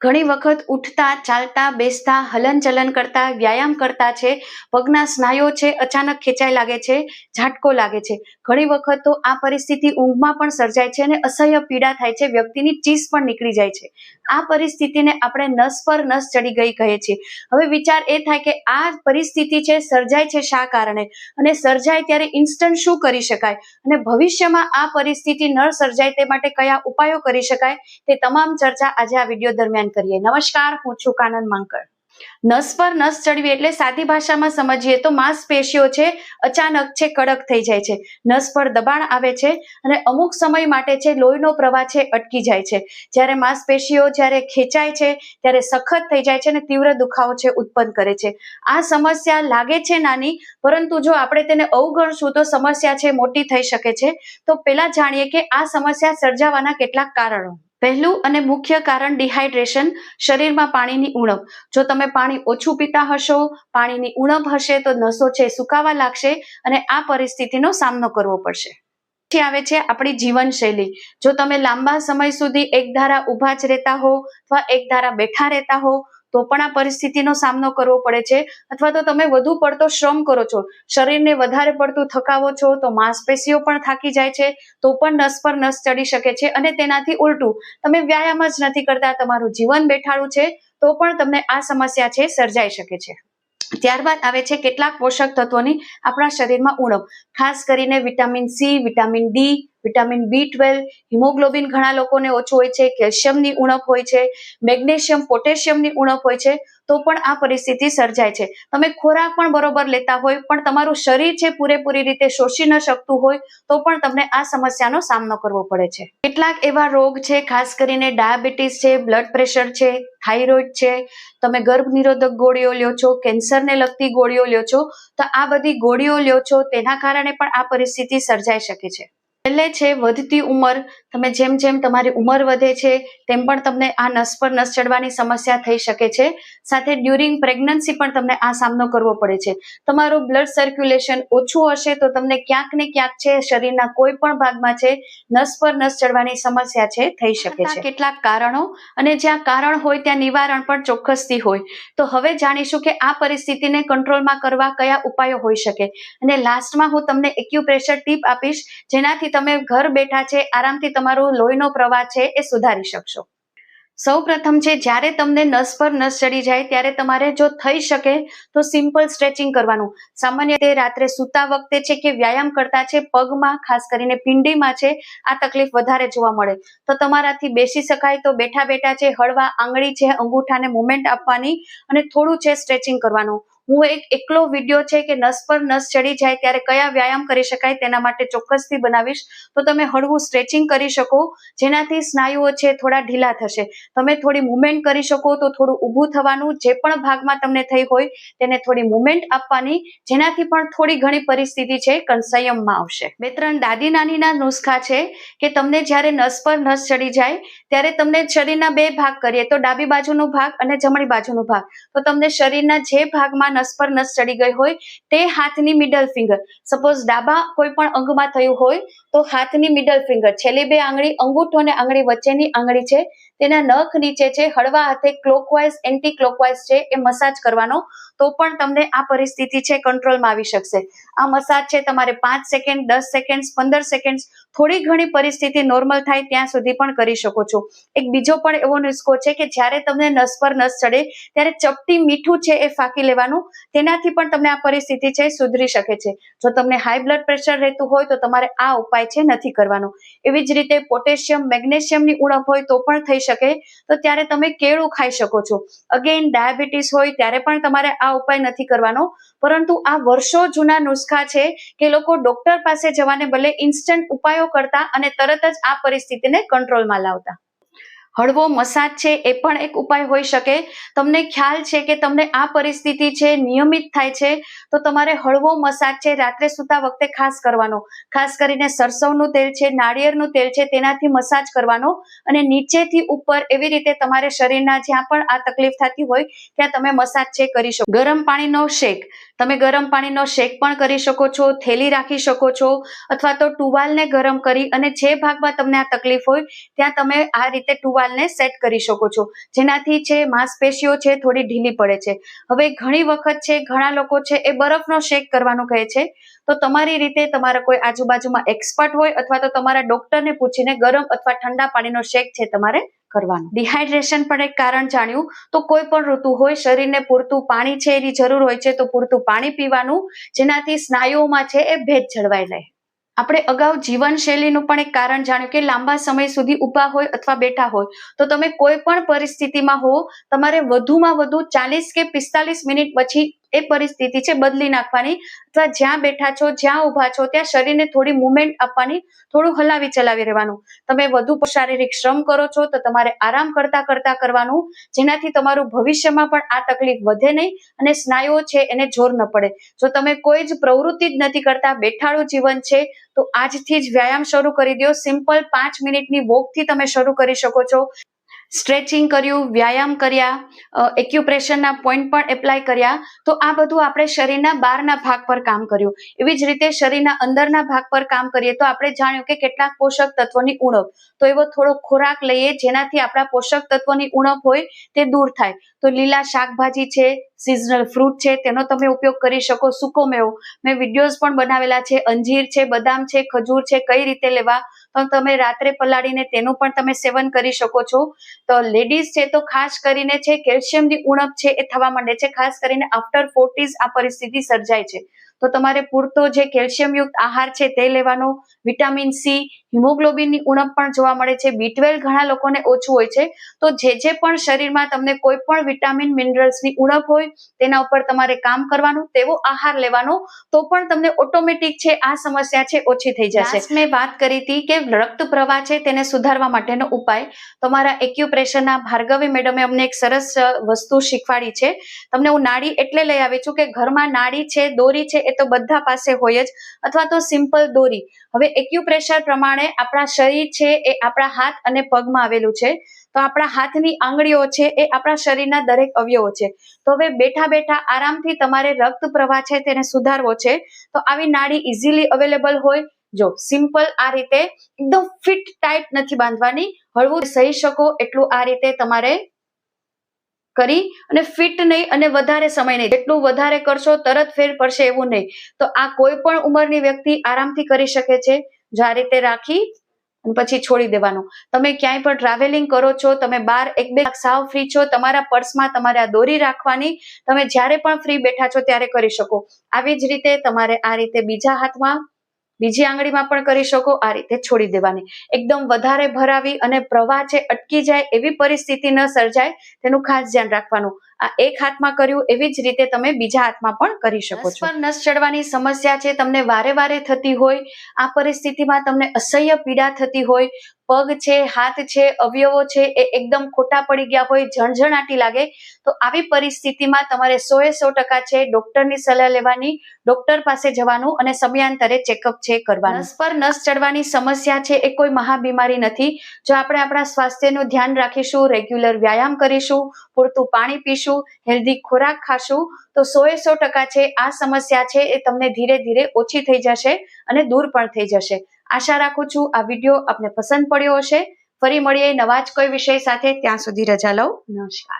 ઘણી વખત ઉઠતા, ચાલતા, બેસતા હલન ચલન કરતા, વ્યાયામ કરતા છે, પગના સ્નાયુઓ છે, અચાનક ખેંચાઈ લાગે છે, ઝાટકો લાગે છે. ઘણી વખત તો આ પરિસ્થિતિ ઊંઘમાં પણ સર્જાય છે અને અસહ્ય પીડા થાય છે, વ્યક્તિની ચીસ પણ નીકળી જાય છે. આ પરિસ્થિતિને આપણે નસ પર નસ ચડી ગઈ કહીએ છીએ. હવે વિચાર એ થાય કે આ પરિસ્થિતિ છે, સર્જાય છે શા કારણે? અને સર્જાય ત્યારે ઇન્સ્ટન્ટ શું કરી શકાય? અને ભવિષ્યમાં આ પરિસ્થિતિ ન સર્જાય તે માટે કયા ઉપાયો કરી શકાય? તે તમામ ચર્ચા આજે આ વીડિયો દરમિયાન કરીએ. નમસ્કાર, હું છું કાનન માંકડ. નસ પર નસ ચડવી એટલે સાદી ભાષામાં સમજીએ તો માંસપેશીઓ છે, અચાનક છે, કડક થઈ જાય છે. નસ પર દબાણ આવે છે અને અમુક સમય માટે છે, લોહીનો પ્રવાહ છે, અટકી જાય છે. જ્યારે માંસપેશીઓ જ્યારે ખેંચાય છે, ત્યારે સખત થઈ જાય છે અને તીવ્ર દુખાવો છે, ઉત્પન્ન કરે છે. આ સમસ્યા લાગે છે નાની, પરંતુ જો આપણે તેને અવગણશું તો સમસ્યા છે, મોટી થઈ શકે છે. તો પહેલા જાણીએ કે આ સમસ્યા સર્જાવાના કેટલાક કારણો. પહેલું અને મુખ્ય કારણ ડિહાઇડ્રેશન શરીરમાં પાણીની ઉણપ. જો તમે પાણી ઓછું પીતા હશો, પાણીની ઉણપ હશે તો નસો છે સુકાવા લાગશે અને આ પરિસ્થિતિનો સામનો કરવો પડશે. પછી આવે છે આપણી જીવનશૈલી. જો તમે લાંબા સમય સુધી એક ધારા ઊભા જ રહેતા હો અથવા એક ધારા બેઠા રહેતા હો તો પણ આ પરિસ્થિતિનો સામનો કરવો પડે છે. અથવા તો તમે વધુ પડતો શ્રમ કરો છો. શરીરને વધારે પડતું થકાવો છો, તો માંસપેશીઓ પણ થાકી જાય છે, તો પણ નસ પર નસ ચડી શકે છે અને તેનાથી ઉલટું તમે વ્યાયામ જ નથી કરતા, તમારું જીવન બેઠાડું છે, તો પણ તમને આ સમસ્યા છે સર્જાઈ શકે છે. ત્યારબાદ આવે છે કેટલાક પોષક તત્વોની આપણા શરીરમાં ઉણપ. ખાસ કરીને vitamin C, vitamin D vitamin B twelve haemoglobin ઘણા લોકોને ઓછું હોય છે, કેલ્શિયમની ઉણપ હોય છે, મેગ્નેશિયમ, પોટેશિયમની ઉણપ હોય છે, તો પણ આ પરિસ્થિતિ સર્જાય છે. તમે ખોરાક પણ બરોબર લેતા હોય, પણ તમારું શરીર છે પૂરેપૂરી રીતે શોષી ન શકતું હોય, તો પણ તમને આ સમસ્યાનો સામનો કરવો પડે છે. કેટલાક એવા રોગ છે, ખાસ કરીને ડાયાબિટીસ છે, બ્લડ પ્રેશર છે, થાઇરોઇડ છે. તમે ગર્ભ નિરોધક ગોળીઓ લ્યો છો, કેન્સરને લગતી ગોળીઓ લ્યો છો, તો આ બધી ગોળીઓ લ્યો છો, તેના કારણે પણ આ પરિસ્થિતિ સર્જાઈ શકે છે. છેલ્લે છે વધતી ઉંમર તમે જેમ જેમ તમારી ઉંમર વધે છે તેમ પણ તમને આ નસ પર નસ ચડવાની સમસ્યા થઈ શકે છે. સાથે ડ્યુરિંગ પ્રેગ્નન્સી પણ તમને આ સામનો કરવો પડે છે. તમારું બ્લડ સર્ક્યુલેશન ઓછું હશે તો તમને ક્યાંક ને ક્યાંક છે શરીરના કોઈ પણ ભાગમાં છે નસ પર નસ ચડવાની સમસ્યા છે થઈ શકે છે. કેટલાક કારણો અને જ્યાં કારણ હોય ત્યાં નિવારણ પણ ચોક્કસથી હોય. તો હવે જાણીશું કે આ પરિસ્થિતિને કંટ્રોલમાં કરવા કયા ઉપાયો હોઈ શકે. અને લાસ્ટમાં હું તમને એક્યુપ્રેશર ટીપ આપીશ જેનાથી તમે ઘર બેઠા છે, આરામથી તમારો લોહીનો પ્રવાહ છે એ સુધારી શકશો. સૌ પ્રથમ છે, જ્યારે તમને નસ પર નસ ચડી જાય, ત્યારે તમારે જો થઈ શકે તો સિમ્પલ સ્ટ્રેચિંગ કરવાનું. સામાન્ય રીતે રાત્રે સૂતા વખતે છે કે વ્યાયામ કરતા છે, પગમાં, ખાસ કરીને પિંડીમાં છે, આ તકલીફ વધારે જોવા મળે. તો તમારાથી બેસી શકાય તો બેઠા બેઠા છે, હળવા આંગળી છે, અંગૂઠાને મુવમેન્ટ આપવાની અને થોડું છે સ્ટ્રેચિંગ કરવાનું. હું એક એકલો વીડિયો છે કે નસ પર નસ ચડી જાય ત્યારે કયા વ્યાયામ કરી શકાય તેના માટે ચોક્કસથી બનાવીશ. તો તમે હળવું સ્ટ્રેચિંગ કરી શકો, જેનાથી સ્નાયુઓ છે થોડા ઢીલા થશે. તમે થોડી મુવમેન્ટ કરી શકો તો થોડું ઊભું થવાનું, જે પણ ભાગમાં તમને થઈ હોય તેને થોડી મુવમેન્ટ આપવાની, જેનાથી પણ થોડી ઘણી પરિસ્થિતિ છે સંયમમાં આવશે. બે ત્રણ દાદી નાનીના નુસ્ખા છે કે તમને જ્યારે નસ પર નસ ચડી જાય, ત્યારે તમને શરીરના બે ભાગ કરીએ. તો ડાબી બાજુનો ભાગ અને જમણી બાજુનો ભાગ. તો તમને શરીરના જે ભાગમાં નસ પર નસ ચડી ગઈ હોય તે હાથની મિડલ ફિંગર સપોઝ ડાબા કોઈ પણ અંગમાં થયું હોય તો હાથની મિડલ ફિંગર છેલ્લી બે આંગળી અંગૂઠો અને આંગળી વચ્ચેની આંગળી છે. તેના નખ નીચે છે, હળવા હાથે ક્લોકવાઇઝ એન્ટી ક્લોકવાઇઝ છે, એ મસાજ કરવાનો. તો પણ તમને આ પરિસ્થિતિ છે કંટ્રોલમાં આવી શકશે. આ મસાજ છે, તમારે પાંચ સેકન્ડ દસ સેકન્ડ પંદર સેકન્ડ થોડી ઘણી પરિસ્થિતિ નોર્મલ થાય ત્યાં સુધી પણ કરી શકો છો. એક બીજો પણ એવો નુસ્ખો છે કે જ્યારે તમને નસ પર નસ ચડે, ત્યારે ચપટી મીઠું છે એ ફાંકી લેવાનું. તેનાથી પણ તમને આ પરિસ્થિતિ છે, સુધરી શકે છે. જો તમને હાઈ બ્લડ પ્રેશર રહેતું હોય, તો તમારે આ ઉપાય છે નથી કરવાનો. એવી જ રીતે પોટેશિયમ, મેગ્નેશિયમની ઉણપ હોય, તો પણ થઈ શકે, તો ત્યારે તમે કેળું ખાઈ શકો છો. અગેન ડાયાબિટીસ હોય ત્યારે પણ તમારે આ ઉપાય નથી કરવાનો. પરંતુ આ વર્ષો જૂના નુસ્ખા છે કે લોકો ડોક્ટર પાસે જવાને બદલે ઇન્સ્ટન્ટ ઉપાયો કરતા અને તરત જ આ પરિસ્થિતિને કંટ્રોલમાં લાવતા. હળવો મસાજ છે એ પણ એક ઉપાય હોઈ શકે. તમને ખ્યાલ છે કે તમને આ પરિસ્થિતિ છે નિયમિત થાય છે, તો તમારે હળવો મસાજ છે રાત્રે સૂતા વખતે ખાસ કરવાનો. ખાસ કરીને સરસવનું તેલ છે, નાળિયેરનું તેલ છે, તેનાથી મસાજ કરવાનો. અને નીચેથી ઉપર એવી રીતે તમારે શરીરના જ્યાં પણ આ તકલીફ થતી હોય, ત્યાં તમે મસાજ છે કરી શકો. ગરમ પાણીનો શેક. તમે ગરમ પાણીનો શેક પણ કરી શકો છો, થેલી રાખી શકો છો, અથવા તો ટુવાલને ગરમ કરી અને જે ભાગમાં તમને આ તકલીફ હોય, ત્યાં તમે આ રીતે ટુવાલને સેટ કરી શકો છો. જેનાથી છે માંસપેશીઓ છે થોડી ઢીલી પડે છે. હવે ઘણી વખત છે, ઘણા લોકો છે એ બરફનો શેક કરવાનું કહે છે. તો તમારી રીતે તમારા કોઈ આજુબાજુમાં એક્સપર્ટ હોય અથવા તો તમારા ડોક્ટરને પૂછીને ગરમ અથવા ઠંડા પાણીનો શેક છે તમારે કરવાનો. ડિહાઇડ્રેશન પણ એક કારણ જાણ્યું. તો કોઈ પણ ઋતુ હોય, શરીરને પૂરતું પાણી છે, એની જરૂર હોય છે, તો પૂરતું પાણી પીવાનું, જેનાથી સ્નાયુઓમાં છે એ ભેજ જળવાઈ રહે. આપણે અગાઉ જીવનશૈલીનું પણ એક કારણ જાણ્યું કે લાંબા સમય સુધી ઊભા હોય અથવા બેઠા હોય. તો તમે કોઈ પણ પરિસ્થિતિમાં હો, તમારે વધુમાં વધુ ચાલીસ કે પિસ્તાલીસ મિનિટ પછી એ પરિસ્થિતિ છે બદલી નાખવાની. અથવા જ્યાં બેઠા છો, જ્યાં ઊભા છો, ત્યાં શરીરને થોડી મુવમેન્ટ આપવાની, થોડું હલાવી ચલાવી રહેવાનું. તમે વધુ શારીરિક શ્રમ કરો છો, તો તમારે આરામ કરતા કરતા કરવાનું, જેનાથી તમારું ભવિષ્યમાં પણ આ તકલીફ વધે નહીં અને સ્નાયુઓ છે એને જોર ન પડે. જો તમે કોઈ જ પ્રવૃત્તિ જ નથી કરતા, બેઠાડું જીવન છે, તો આજથી જ વ્યાયામ શરૂ કરી દો. સિમ્પલ પાંચ મિનિટની વોકથી તમે શરૂ કરી શકો છો. સ્ટ્રેચિંગ કર્યું, વ્યાયામ કર્યા એક્યુપ્રેશનના પોઈન્ટ પણ એપ્લાય કર્યા. તો આ બધું આપણે શરીરના બહારના ભાગ પર કામ કર્યું. એવી જ રીતે શરીરના અંદરના ભાગ પર કામ કરીએ તો આપણે જાણ્યું કે કેટલાક પોષક તત્વોની ઉણપ. તો એવો થોડો ખોરાક લઈએ જેનાથી આપણા પોષક તત્વોની ઉણપ હોય તે દૂર થાય. તો લીલા શાકભાજી છે સિઝનલ ફ્રૂટ છે, તેનો તમે ઉપયોગ કરી શકો સૂકો મેવો. મેં વિડીયોઝ પણ બનાવેલા છે, અંજીર છે, બદામ છે, ખજૂર છે, કઈ રીતે લેવા તો તમે રાત્રે પલાળીને તેનું પણ તમે સેવન કરી શકો છો. તો લેડીઝ છે તો ખાસ કરીને છે કેલ્શિયમની ઉણપ છે એ થવા માંડે છે. ખાસ કરીને આફ્ટર ફોર્ટીઝ આ પરિસ્થિતિ સર્જાય છે. તો તમારે પૂરતો જે કેલ્શિયમયુક્ત આહાર છે તે લેવાનો. વિટામિન સી હિમોગ્લોબિનની ઉણપ પણ જોવા મળે છે. બી ટ્વેલ્વ ઘણા લોકોને ઓછું હોય છે. તો જે જે પણ શરીરમાં તમને કોઈ પણ વિટામિન મિનરલ્સની ઉણપ હોય, તેના ઉપર તમારે કામ કરવાનું, તેવો આહાર લેવાનો, તો પણ તમને ઓટોમેટિક છે, આ સમસ્યા છે, ઓછી થઈ જશે. મેં વાત કરી હતી કે રક્ત પ્રવાહ છે તેને સુધારવા માટેનો ઉપાય. તો મારા એક્યુપ્રેશરના ભાર્ગવી મેડમે અમને એક સરસ વસ્તુ શીખવાડી છે. તમને હું નાડી એટલે લઈ આવી છું કે ઘરમાં નાડી છે, દોરી છે, એ તો બધા પાસે હોય જ, અથવા તો સિમ્પલ દોરી. હવે એક્યુપ્રેશર પ્રમાણે આપણા શરીર છે એ આપણા હાથ અને પગમાં આવેલું છે. તો આપણા હાથની આંગળીઓ છે એ આપણા શરીરના દરેક અવયવો છે. તો હવે બેઠા બેઠા આરામથી તમારે રક્ત પ્રવાહ છે તેને સુધારવો છે. તો આવી નાડી ઇઝીલી અવેલેબલ હોય જો સિમ્પલ આ રીતે એકદમ ફિટ ટાઈટ નથી બાંધવાની, હળવું સહી શકો એટલું આ રીતે તમારે કરી અને ફિટ નહીં અને વધારે સમય નહીં. જેટલું વધારે કરશો તરત ફેર પડશે એવું નહીં. તો આ કોઈ પણ ઉંમરની વ્યક્તિ આરામથી કરી શકે છે. જો આ રીતે રાખી પછી છોડી દેવાનું. તમે ક્યાંય પણ ટ્રાવેલિંગ કરો છો, તમે બાર એક બે સાવ ફ્રી છો, તમારા પર્સમાં તમારે આ દોરી રાખવાની, તમે જ્યારે પણ ફ્રી બેઠા છો ત્યારે કરી શકો. આવી જ રીતે તમારે આ રીતે બીજા હાથમાં બીજી આંગળીમાં પણ કરી શકો આ રીતે છોડી દેવાની. એકદમ વધારે ભરાવી અને પ્રવાહ છે અટકી જાય એવી પરિસ્થિતિ ન સર્જાય, તેનું ખાસ ધ્યાન રાખવાનું. આ એક હાથમાં કર્યું એવી જ રીતે તમે બીજા હાથમાં પણ કરી શકો છો. નસ ચડવાની સમસ્યા છે તમને વારે વારે થતી હોય આ પરિસ્થિતિમાં તમને અસહ્ય પીડા થતી હોય પગ છે હાથ છે અવયવો છે એ એકદમ ખોટા પડી ગયા હોય ઝણઝણાટી લાગે તો આવી પરિસ્થિતિમાં તમારે સો એ સો ટકા છે ડોક્ટરની સલાહ લેવાની ડોક્ટર પાસે જવાનું અને સમયાંતરે ચેકઅપ છે કરવાનું. નસ પર નસ ચડવાની સમસ્યા છે એ કોઈ મહાબીમારી નથી. જો આપણે આપણા સ્વાસ્થ્યનું ધ્યાન રાખીશું રેગ્યુલર વ્યાયામ કરીશું પૂરતું પાણી પીશું હેલ્ધી ખોરાક ખાશું, તો સો એ સો ટકા છે, આ સમસ્યા છે, એ તમને ધીરે ધીરે ઓછી થઈ જશે અને દૂર પણ થઈ જશે. આશા રાખું છું આ વીડિયો આપને પસંદ પડ્યો હશે. ફરી મળીએ નવા જ કોઈ વિષય સાથે, ત્યાં સુધી રજા લઉં. નમસ્કાર.